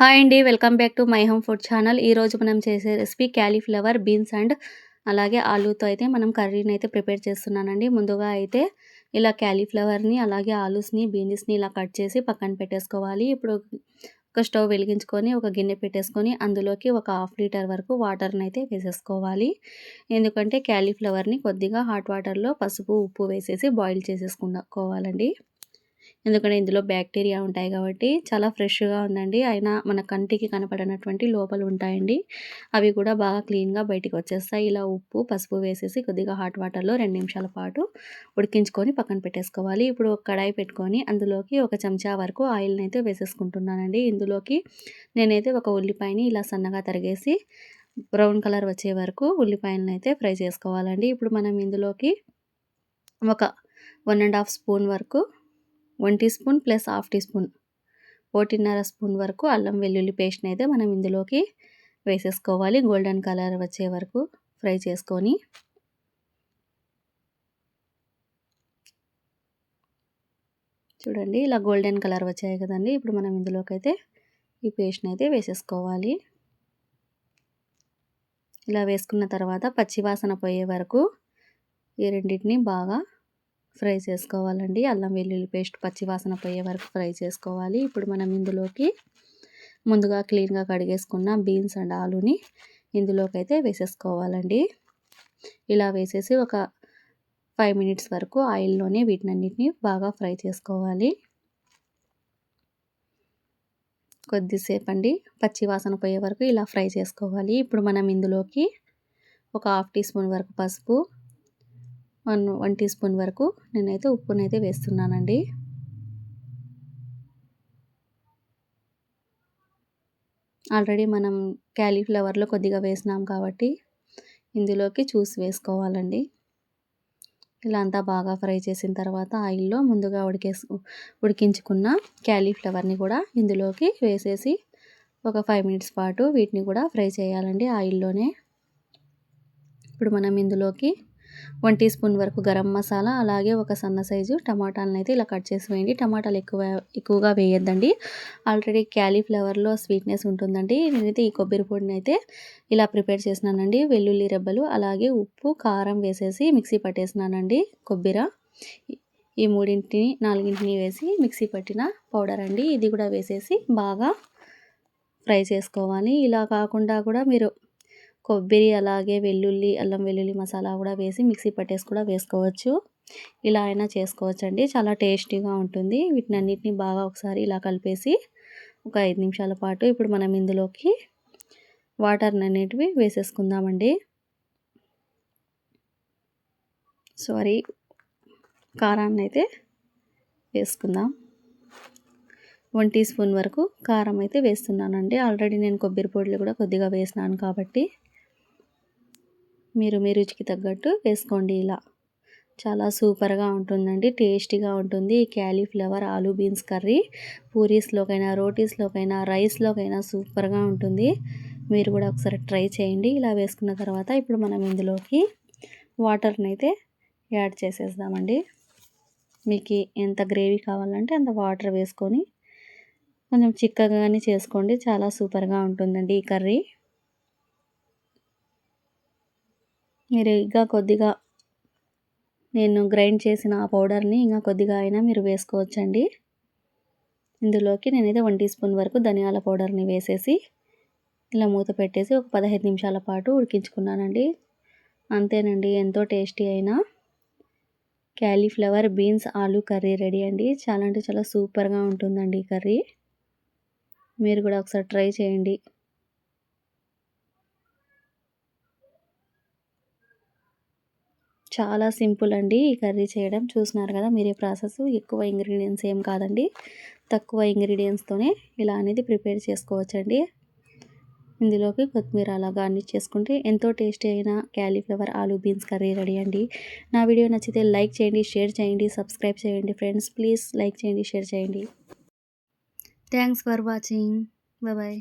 Hi అండి welcome back to my home food channel. ఈరోజు మనం చేసే రెసిపీ క్యాలీఫ్లవర్ బీన్స్ అండ్ అలాగే ఆలూతో అయితే మనం కర్రీని అయితే ప్రిపేర్ చేస్తున్నానండి. ముందుగా అయితే ఇలా క్యాలీఫ్లవర్ని అలాగే ఆలూస్ని బీన్స్ని ఇలా కట్ చేసి పక్కన పెట్టేసుకోవాలి. ఇప్పుడు ఒక స్టవ్ వెలిగించుకొని ఒక గిన్నె పెట్టేసుకొని అందులోకి ఒక హాఫ్ లీటర్ వరకు వాటర్ని అయితే వేసేసుకోవాలి. ఎందుకంటే క్యాలీఫ్లవర్ని కొద్దిగా హాట్ వాటర్లో పసుపు ఉప్పు వేసేసి బాయిల్ చేసేసుకోవాలండి ఎందుకంటే ఇందులో బ్యాక్టీరియా ఉంటాయి కాబట్టి చాలా ఫ్రెష్గా ఉందండి. అయినా మన కంటికి కనపడినటువంటి లోపలు ఉంటాయండి. అవి కూడా బాగా క్లీన్గా బయటికి వచ్చేస్తాయి. ఇలా ఉప్పు పసుపు వేసేసి కొద్దిగా హాట్ వాటర్లో రెండు నిమిషాల పాటు ఉడికించుకొని పక్కన పెట్టేసుకోవాలి. ఇప్పుడు ఒక కడాయి పెట్టుకొని అందులోకి ఒక చెంచా వరకు ఆయిల్ని అయితే వేసేసుకుంటున్నానండి. ఇందులోకి నేనైతే ఒక ఉల్లిపాయని ఇలా సన్నగా తరిగేసి బ్రౌన్ కలర్ వచ్చే వరకు ఉల్లిపాయలను అయితే ఫ్రై చేసుకోవాలండి. ఇప్పుడు మనం ఇందులోకి ఒక వన్ అండ్ హాఫ్ స్పూన్ వరకు one teaspoon plus half teaspoon. ఒకటిన్నర స్పూన్ వరకు అల్లం వెల్లుల్లి పేస్ట్ని అయితే మనం ఇందులోకి వేసేసుకోవాలి. గోల్డెన్ కలర్ వచ్చే వరకు ఫ్రై చేసుకొని. చూడండి ఇలా గోల్డెన్ కలర్ వచ్చాయి కదండి. ఇప్పుడు మనం ఇందులోకి అయితే ఈ పేస్ట్ని అయితే వేసేసుకోవాలి. ఇలా వేసుకున్న తర్వాత పచ్చివాసన పోయే వరకు ఈ రెండింటిని బాగా ఫ్రై చేసుకోవాలండి. అల్లం వెల్లుల్లి పేస్ట్ పచ్చివాసన పోయే వరకు ఫ్రై చేసుకోవాలి. ఇప్పుడు మనం ఇందులోకి ముందుగా క్లీన్గా కడిగేసుకున్న బీన్స్ అండ్ ఆలుని ఇందులోకి అయితే వేసేసుకోవాలండి. ఇలా వేసేసి ఒక ఫైవ్ మినిట్స్ వరకు ఆయిల్లోనే వీటినన్నిటిని బాగా ఫ్రై చేసుకోవాలి. కొద్దిసేపు అండి పచ్చి వాసన పోయే వరకు ఇలా ఫ్రై చేసుకోవాలి. ఇప్పుడు మనం ఇందులోకి ఒక హాఫ్ టీ స్పూన్ వరకు పసుపు వన్ వన్ టీ స్పూన్ వరకు నేనైతే ఉప్పునైతే వేస్తున్నానండి. ఆల్రెడీ మనం క్యాలీఫ్లవర్లో కొద్దిగా వేసినాం కాబట్టి ఇందులోకి చూసి వేసుకోవాలండి. ఇలా అంతా బాగా ఫ్రై చేసిన తర్వాత ఆయిల్లో ముందుగా ఉడికేసు ఉడికించుకున్న క్యాలీఫ్లవర్ని కూడా ఇందులోకి వేసేసి ఒక ఫైవ్ మినిట్స్ పాటు వీటిని కూడా ఫ్రై చేయాలండి ఆయిల్లోనే. ఇప్పుడు మనం ఇందులోకి వన్ టీ స్పూన్ వరకు గరం మసాలా అలాగే ఒక సన్న సైజు టమాటాలను అయితే ఇలా కట్ చేసి వేయండి. టమాటాలు ఎక్కువ ఎక్కువగా వేయొద్దండి. ఆల్రెడీ క్యాలీఫ్లవర్లో స్వీట్నెస్ ఉంటుందండి. నేనైతే ఈ కొబ్బరి పొడిని అయితే ఇలా ప్రిపేర్ చేసినానండి. వెల్లుల్లి రెబ్బలు అలాగే ఉప్పు కారం వేసేసి మిక్సీ పట్టేసినానండి కొబ్బరి. ఈ మూడింటిని నాలుగింటిని వేసి మిక్సీ పట్టిన పౌడర్ అండి. ఇది కూడా వేసేసి బాగా ఫ్రై చేసుకోవాలి. ఇలా కాకుండా కూడా మీరు కొబ్బరి అలాగే వెల్లుల్లి అల్లం వెల్లుల్లి మసాలా కూడా వేసి మిక్సీ పట్టేసి కూడా వేసుకోవచ్చు. ఇలా అయినా చేసుకోవచ్చు అండి చాలా టేస్టీగా ఉంటుంది. వీటిని అన్నిటిని బాగా ఒకసారి ఇలా కలిపేసి ఒక ఐదు నిమిషాల పాటు ఇప్పుడు మనం ఇందులోకి వాటర్ అనేటివి వేసేసుకుందామండి. సారీ కారాన్ని అయితే వేసుకుందాం. వన్ టీ స్పూన్ వరకు కారం అయితే వేస్తున్నానండి. ఆల్రెడీ నేను కొబ్బరి పొడిలు కూడా కొద్దిగా వేసినాను కాబట్టి. మీరు మీ రుచికి తగ్గట్టు వేసుకోండి ఇలా. చాలా సూపర్గా ఉంటుందండి టేస్టీగా ఉంటుంది. ఈ క్యాలీఫ్లవర్ ఆలూ బీన్స్ కర్రీ పూరీస్లోకైనా రోటీస్లోకైనా రైస్లోకైనా సూపర్గా ఉంటుంది. మీరు కూడా ఒకసారి ట్రై చేయండి. ఇలా వేసుకున్న తర్వాత ఇప్పుడు మనం ఇందులోకి వాటర్ని అయితే యాడ్ చేసేద్దామండి. మీకు ఎంత గ్రేవీ కావాలంటే అంత వాటర్ వేసుకొని కొంచెం చిక్కగానే చేసుకోండి. చాలా సూపర్గా ఉంటుందండి ఈ కర్రీ. మీరు ఇంకా కొద్దిగా నేను గ్రైండ్ చేసిన ఆ పౌడర్ని ఇంకా కొద్దిగా అయినా మీరు వేసుకోవచ్చండి. ఇందులోకి నేనైతే వన్ టీ స్పూన్ వరకు ధనియాల పౌడర్ని వేసేసి ఇలా మూత పెట్టేసి ఒక పదహైదు నిమిషాల పాటు ఉడికించుకున్నానండి. అంతేనండి ఎంతో టేస్టీ అయినా. Cauliflower beans aloo curry ready అండి. చాలా అంటే చాలా సూపర్గా ఉంటుందండి ఈ కర్రీ. మీరు కూడా ఒకసారి ట్రై చేయండి. చాలా సింపుల్ అండి ఈ కర్రీ చేయడం. చూసినారు కదా మీరే ప్రాసెస్. ఎక్కువ ఇంగ్రీడియంట్స్ ఏం కాదండి. తక్కువ ఇంగ్రీడియంట్స్తోనే ఇలా అనేది ప్రిపేర్ చేసుకోవచ్చండి. ఇందులోకి కొత్తిమీర అలా గార్నిష్ చేసుకుంటే ఎంతో టేస్టీ అయిన cauliflower aloo beans curry ready అండి. నా వీడియో నచ్చితే లైక్ చేయండి షేర్ చేయండి సబ్స్క్రైబ్ చేయండి ఫ్రెండ్స్. ప్లీజ్ లైక్ చేయండి షేర్ చేయండి. Thanks for watching. బాయ్